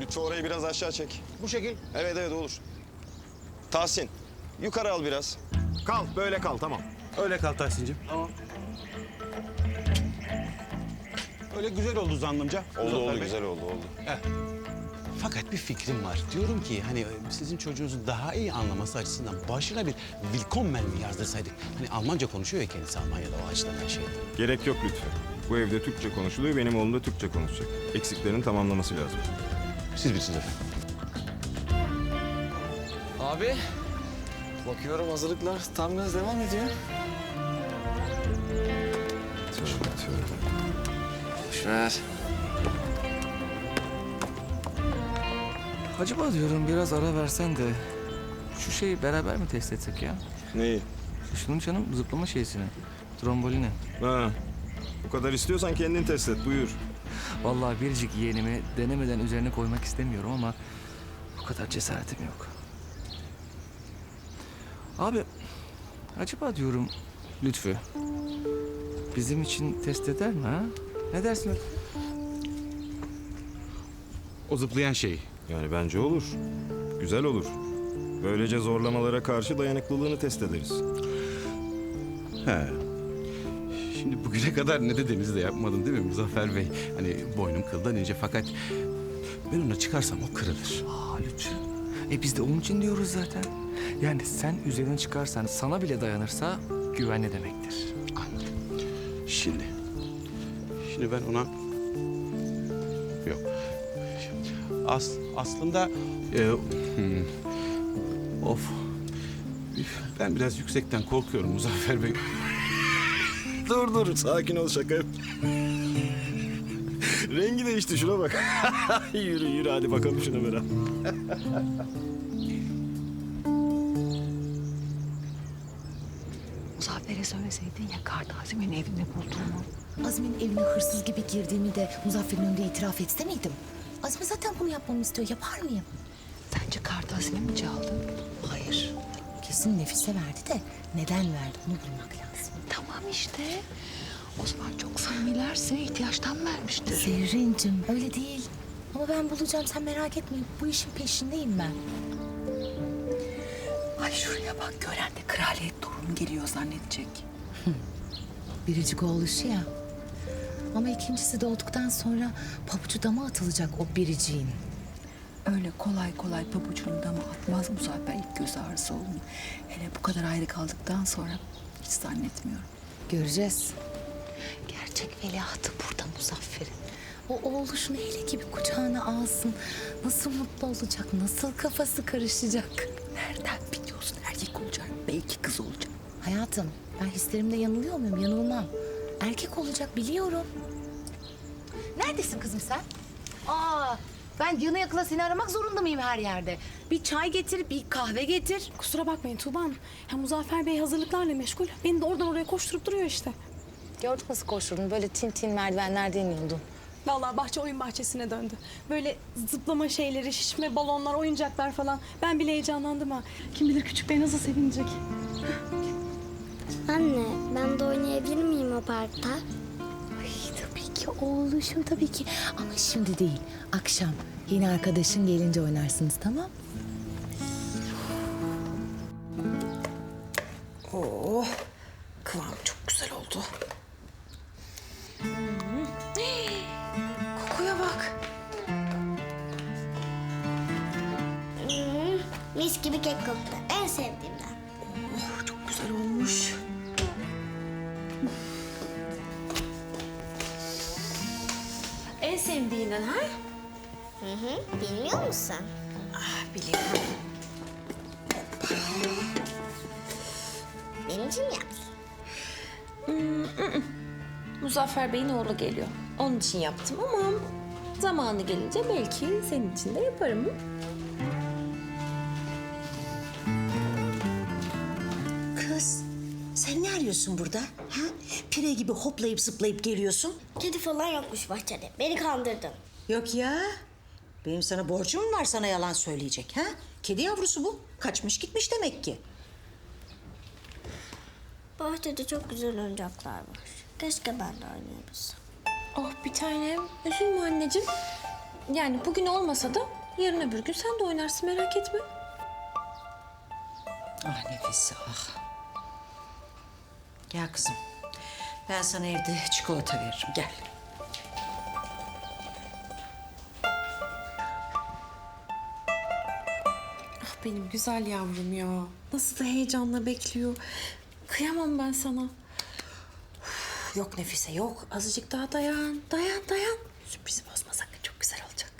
Lütfü orayı biraz aşağı çek. Bu şekil. Evet evet olur. Tahsin yukarı al biraz. Kal, böyle kal tamam. Öyle kal Tahsin'cim. Öyle güzel oldu zannımca. Oldu oldu güzel oldu oldu. Fakat bir fikrim var. Diyorum ki hani e, sizin çocuğunuzu daha iyi anlaması açısından başına bir Willkommen mi yazdırsaydık? Hani Almanca konuşuyor ya kendisi Almanya'da o açıdan her şey. Gerek yok lütfen. Bu evde Türkçe konuşuluyor, benim oğlum da Türkçe konuşacak. Eksiklerini tamamlaması lazım. Siz bilirsiniz efendim. Abi, bakıyorum hazırlıklar tam gaz devam ediyor. Boşver. Acaba diyorum biraz ara versen de şu şeyi beraber mi test etsek ya? Neyi? Şunun canım zıplama şeysini. Trombolini. Ha. Bu kadar istiyorsan kendin test et, buyur. Vallahi biricik yeğenimi denemeden üzerine koymak istemiyorum ama bu kadar cesaretim yok. Abi acaba diyorum Lütfü bizim için test eder mi ha? Ne dersin? O zıplayan şey. Yani bence olur. Güzel olur. Böylece zorlamalara karşı dayanıklılığını test ederiz. He. Şimdi bugüne kadar ne dediğinizi de yapmadım değil mi Muzaffer Bey? Hani boynum kıldan ince fakat ben ona çıkarsam o kırılır. Aa Lütfü. E biz de onun için diyoruz zaten. Yani sen üzerine çıkarsan sana bile dayanırsa güvenli demektir. Anladım. Şimdi. Şimdi ben ona... Yok. As, aslında... e, hmm, of. Ben biraz yüksekten korkuyorum Muzaffer Bey. Dur dur, sakin ol şaka. Rengi değişti, şuna bak. yürü yürü, hadi bakalım şuna beraber. Muzaffer'e söyleseydin ya Kartazimin evini bulduğumu. Azmi'nin evine hırsız gibi girdiğimi de Muzaffer'in önünde itiraf etse miydim? Azmi zaten bunu yapmamı istiyor. Yapar mıyım? Sence Kartazimi mi çaldı? Kesin Nefise verdi de neden verdi onu bulmak lazım. Tamam işte. O zaman çok samimilerse ihtiyaçtan vermiştir. Zerrin'cim öyle değil. Ama ben bulacağım sen merak etme. Bu işin peşindeyim ben. Ay şuraya bak gören de kraliyet torunu geliyor zannedecek. Biricik oğluşu ya. Ama ikincisi doğduktan sonra pabucu dama atılacak o biriciğin. Öyle kolay kolay pabucunu dama atmaz Muzaffer ilk göz ağrısı oğlum. Hele bu kadar ayrı kaldıktan sonra hiç zannetmiyorum. Göreceğiz. Gerçek veliahtı burada Muzaffer'in. O oğluşunu hele gibi kucağına alsın. Nasıl mutlu olacak, nasıl kafası karışacak. Nereden biliyorsun erkek olacak? Belki kız olacak. Hayatım, ben hislerimde yanılıyor muyum? Yanılmam. Erkek olacak biliyorum. Neredesin kızım sen? Aa, ben yana yakıla seni aramak zorunda mıyım her yerde? Bir çay getir, bir kahve getir. Kusura bakmayın Tuğba Hanım. Ya Muzaffer Bey hazırlıklarla meşgul. Beni de oradan oraya koşturup duruyor işte. Gördün nasıl koşturdun? Böyle tin tin merdivenlerden iniyordun. Vallahi bahçe oyun bahçesine döndü. Böyle zıplama şeyleri, şişme balonlar, oyuncaklar falan. Ben bile heyecanlandım ha. Kim bilir küçük bey nasıl sevinecek. Anne, ben de oynayabilir oğluşum tabii ki. Ama şimdi değil, akşam. Yeni arkadaşın gelince oynarsınız tamam? Oh, kıvam çok güzel oldu. Kokuya bak. Hmm, mis gibi kek koktu. En sevdiğimden. En sevdiğinden ha? Hı hı, bilmiyor musun? Ah, biliyorum. Benim için yap. Muzaffer Bey'in oğlu geliyor. Onun için yaptım ama zamanı gelince belki senin için de yaparım. Kız, arıyorsun burada? Ha? Pire gibi hoplayıp zıplayıp geliyorsun. Kedi falan yokmuş bahçede. Beni kandırdın. Yok ya. Benim sana borcum mu var sana yalan söyleyecek ha? Kedi yavrusu bu. Kaçmış gitmiş demek ki. Bahçede çok güzel oyuncaklar var. Keşke ben de oynayabilsem. Oh bir tanem. Üzülme anneciğim. Yani bugün olmasa da yarın öbür gün sen de oynarsın merak etme. Ah Nefise ah. Gel kızım. Ben sana evde çikolata veririm. Gel. Ah benim güzel yavrum ya. Nasıl da heyecanla bekliyor. Kıyamam ben sana. Yok Nefise yok. Azıcık daha dayan. Dayan dayan. Sürprizi bozma sakın çok güzel olacak.